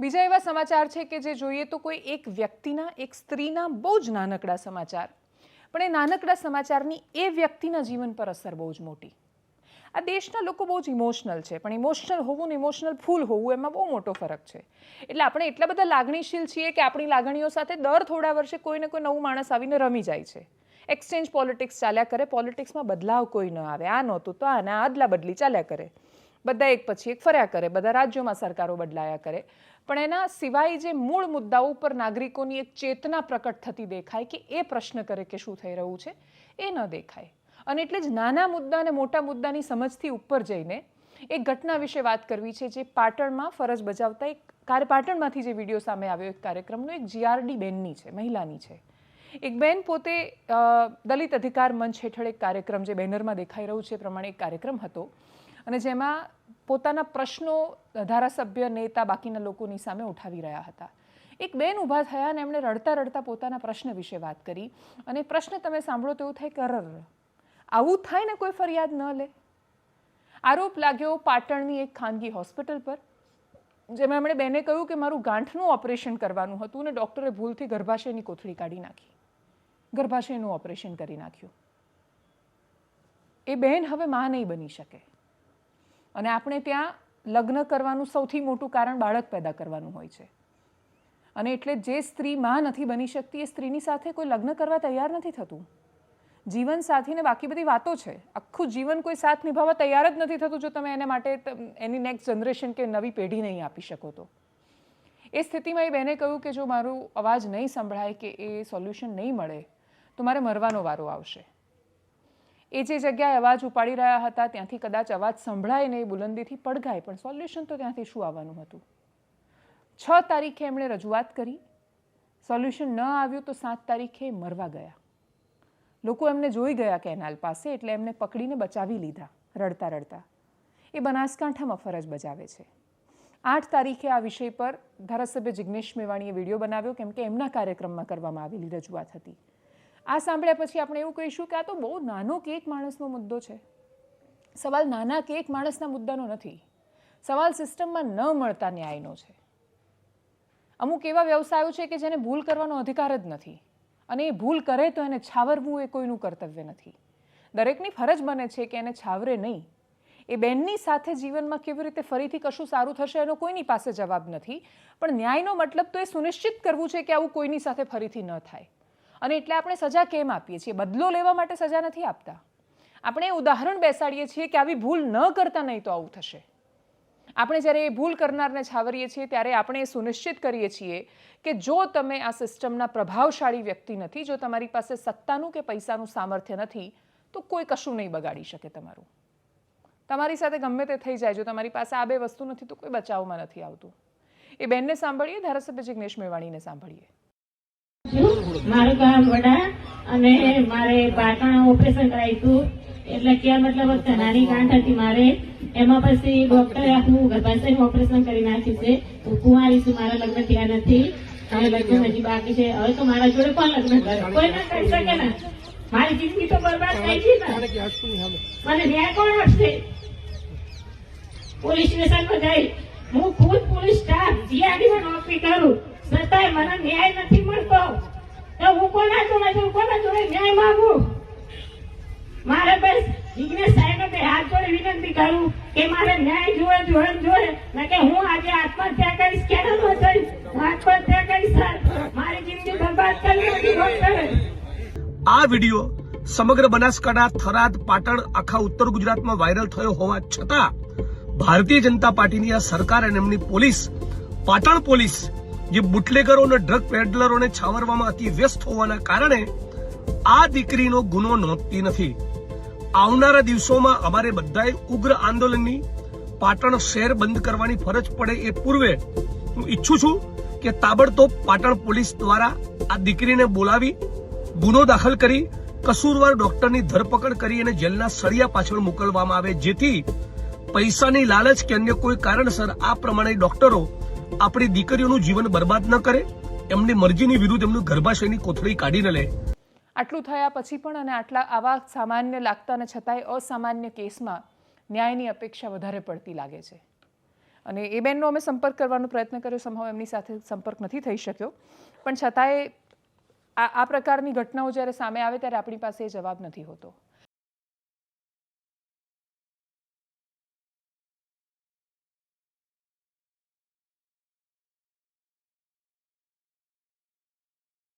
બીજા એવા સમાચાર છે કે જે જોઈએ તો કોઈ એક વ્યક્તિના, એક સ્ત્રીના બહુ જ નાનકડા સમાચાર. પણ એ નાનકડા સમાચારની એ વ્યક્તિના જીવન પર અસર બહુ જ મોટી. આ દેશના લોકો બહુ જ ઇમોશનલ છે, પણ ઇમોશનલ હોવું ને ઇમોશનલ ફૂલ હોવું એમાં બહુ મોટો ફરક છે. એટલે આપણે એટલા બધા લાગણીશીલ છીએ કે આપણી લાગણીઓ સાથે દર થોડા વર્ષે કોઈને કોઈ નવું માણસ આવીને રમી જાય છે. એક્સચેન્જ પોલિટિક્સ ચાલ્યા કરે પોલિટિક્સમાં બદલાવ કોઈ ન આવે. આ નહોતું તો આને આદલા બદલી ચાલ્યા કરે. બધા એક પછી એક ફર્યા કરે, બધા રાજ્યોમાં સરકારો બદલાયા કરે. પણ એના સિવાય જે મૂળ મુદ્દાઓ ઉપર નાગરિકોની એક ચેતના પ્રકટ થતી દેખાય કે એ પ્રશ્ન કરે કે શું થઈ રહ્યું છે, એ ન દેખાય. અને એટલે જ નાના મુદ્દા અને મોટા મુદ્દાની સમજથી ઉપર જઈને એક ઘટના વિશે વાત કરવી છે જે પાટણમાં ફરજ બજાવતા એક કાર્ય, પાટણમાંથી જે વીડિયો સામે આવ્યો, એક કાર્યક્રમનો, એક જીઆરડી બેનની છે, મહિલાની છે. એક બેન પોતે દલિત અધિકાર મંચ હેઠળ એક કાર્યક્રમ જે બેનરમાં દેખાઈ રહ્યું છે પ્રમાણે એક કાર્યક્રમ હતો. અને જેમાં પોતાના પ્રશ્નો ધારાસભ્ય, નેતા, બાકીના લોકોની સામે ઉઠાવી રહ્યા હતા. એક બેન ઊભા થયા અને એમણે રડતા રડતા પોતાના પ્રશ્ન વિશે વાત કરી. અને પ્રશ્ન તમે સાંભળો તો એવું થાય કે આવું થાય ને કોઈ ફરિયાદ ન લે. આરોપ લાગ્યો પાટણની એક ખાનગી હોસ્પિટલ પર, જેમાં એમણે બેને કહ્યું કે મારું ગાંઠનું ઓપરેશન કરવાનું હતું અને ડૉક્ટરે ભૂલથી ગર્ભાશયની કોથળી કાઢી નાખી. ગર્ભાશયનું ઓપરેશન કરી નાખ્યું. એ બહેન હવે માં નહીં બની શકે. અને આપણે ત્યાં લગ્ન કરવાનું સૌથી મોટું કારણ બાળક પેદા કરવાનું હોય છે. અને એટલે જે સ્ત્રી માં નથી બની શકતી, એ સ્ત્રીની સાથે કોઈ લગ્ન કરવા તૈયાર નથી થતું. જીવન સાથીને બાકી બધી વાતો છે. આખું જીવન કોઈ સાથ નિભાવવા તૈયાર જ નથી થતું જો તમે એને માટે એની નેક્સ્ટ જનરેશન કે નવી પેઢી નહીં આપી શકો તો. એ સ્થિતિમાં એ બેને કહ્યું કે જો મારું અવાજ નહીં સંભળાય કે એ સોલ્યુશન નહીં મળે, તો મારે મરવાનો વારો આવશે. એ જે જગ્યાએ અવાજ ઉપાડી રહ્યા હતા, ત્યાંથી કદાચ અવાજ સંભળાય નહીં, બુલંદીથી પડઘાય, પણ સોલ્યુશન તો ત્યાંથી શું આવવાનું હતું? છ તારીખે એમણે રજૂઆત કરી. સોલ્યુશન ન આવ્યું તો સાત તારીખે મરવા ગયા. લોકો એમને જોઈ ગયા કેનાલ પાસે, એટલે એમને પકડીને બચાવી લીધા, રડતા રડતા. એ બનાસકાંઠામાં ફરજ બજાવે છે. આઠ તારીખે આ વિષય પર ધારાસભ્ય જિગ્નેશ મેવાણીએ વીડિયો બનાવ્યો, કેમ કે એમના કાર્યક્રમમાં કરવામાં આવેલી રજૂઆત હતી. આ સાંભળ્યા પછી આપણે એવું કહીશું કે આ તો બહુ નાનો કેક માણસનો મુદ્દો છે. સવાલ નાના કેક માણસના મુદ્દાનો નથી. સવાલ સિસ્ટમમાં ન મળતા ન્યાયનો છે. અમુક એવા વ્યવસાયો છે કે જેને ભૂલ કરવાનો અધિકાર જ નથી. અને એ ભૂલ કરે તો એને છાવરવું એ કોઈનું કર્તવ્ય નથી. દરેકની ફરજ બને છે કે એને છાવરે નહીં. એ બેનની સાથે જીવનમાં કેવી રીતે ફરીથી કશું સારું થશે એનો કોઈની પાસે જવાબ નથી. પણ ન્યાયનો મતલબ તો એ સુનિશ્ચિત કરવું છે કે આવું કોઈની સાથે ફરીથી ન થાય. અને એટલે આપણે સજા કેમ આપીએ છીએ? બદલો લેવા માટે સજા નથી આપતા. આપણે ઉદાહરણ બેસાડીએ છીએ કે આવી ભૂલ ન કરતા નહીં તો આવું થશે. આપણે જ્યારે એ ભૂલ કરનારને છાવરીએ છીએ, ત્યારે આપણે એ સુનિશ્ચિત કરીએ છીએ કે જો તમે આ સિસ્ટમના પ્રભાવશાળી વ્યક્તિ નથી, જો તમારી પાસે સત્તાનું કે પૈસાનું સામર્થ્ય નથી, તો કોઈ કશું નહીં બગાડી શકે તમારું. તમારી સાથે ગમે તે થઈ જાય, જો તમારી પાસે આ બે વસ્તુ નથી, તો કોઈ બચાવમાં નથી આવતું. એ બેનને સાંભળીએ, ધારાસભ્ય જિગ્નેશ મેવાણીને સાંભળીએ. મારું ગામ વડા અને મારે પાટણ ઓપરેશન કરાવ્યું હતું. એટલે કે મતલબ નાની ગાંઠ હતી મારે. એમાં પછી ડોક્ટરે આખું ગર્ભાશયનું ઓપરેશન કરી નાખ્યું છે. હું કુંવારી છું મારા લગ્ન થયા નથી. હવે લગ્ન હજી બાકી છે. હવે તો મારા જોડે પણ લગ્ન કરે? કોઈ ના કરી શકે ને? મારી જિંદગી તો બરબાદ થઈ ગઈ ને. મને ન્યાય કોણ આપશે પોલીસ સ્ટેશનમાં જઈ. હું ખુદ પોલીસ સ્ટાફ. જીઆરડીમાં નોકરી કરું. છતાંય મને ન્યાય નથી મળતો. તો હું કોના જોડે છું? કોના જોડે ન્યાય માંગુ? મારે બસ જિગ્નેશ સાહેબ બે હાથ જોડે વિનંતી કરું કે મારે ન્યાય જોવે જોડે જોડે ને કે હું આજે આત્મહત્યા કરીશ. કે નો થઈશ? આત્મહત્યા કરીશ, સર. મારી જિંદગી બરબાદ કરી નથી આ વીડિયો સમગ્ર બનાસકાંઠા, થરાદ, પાટણ, આખા ઉત્તર ગુજરાતમાં વાયરલ થયો હોવા છતાં ભારતીય જનતા પાર્ટીની આ સરકાર અને એમની પોલીસ, પાટણ પોલીસ જે બુટલેગરો અને ડ્રગ પેડલરોને છાવરવામાં અતિ વ્યસ્ત હોવાના કારણે આ દીકરીનો ગુનો નોંધતી નથી. આવનારા દિવસોમાં અમારે બધાએ ઉગ્ર આંદોલનની પાટણ શહેર બંધ કરવાની ફરજ પડે એ પૂર્વે હું ઈચ્છું છું કે તાબડતોબ પાટણ પોલીસ દ્વારા આ દીકરીને બોલાવી, ગુનો દાખલ કરી, કસૂરવાર ડોક્ટરની ધરપકડ કરી અને જેલના સળિયા પાછળ મોકલવામાં આવે. જેથી પૈસાની લાલચ કે અન્ય કોઈ કારણસર આ પ્રમાણે ડોક્ટરો આપણી દીકરીઓનું જીવન બરબાદ ન કરે, એમની મરજીની વિરુદ્ધ એમનું ગર્ભાશયની કોથળી કાઢી ન લે. આટલું થયા પછી પણ અને આટલા આવા સામાન્ય લાગતા અને છતાંય અસામાન્ય કેસમાં ન્યાયની અપેક્ષા વધારે પડતી લાગે છે. અને એ બેનનો અમે સંપર્ક કરવાનો પ્રયત્ન કર્યો, સંભવ એમની સાથે સંપર્ક નથી થઈ શક્યો. પણ છતાંય આ આ પ્રકારની ઘટનાઓ જ્યારે સામે આવે ત્યારે આપણી પાસે એ જવાબ નથી હોતો.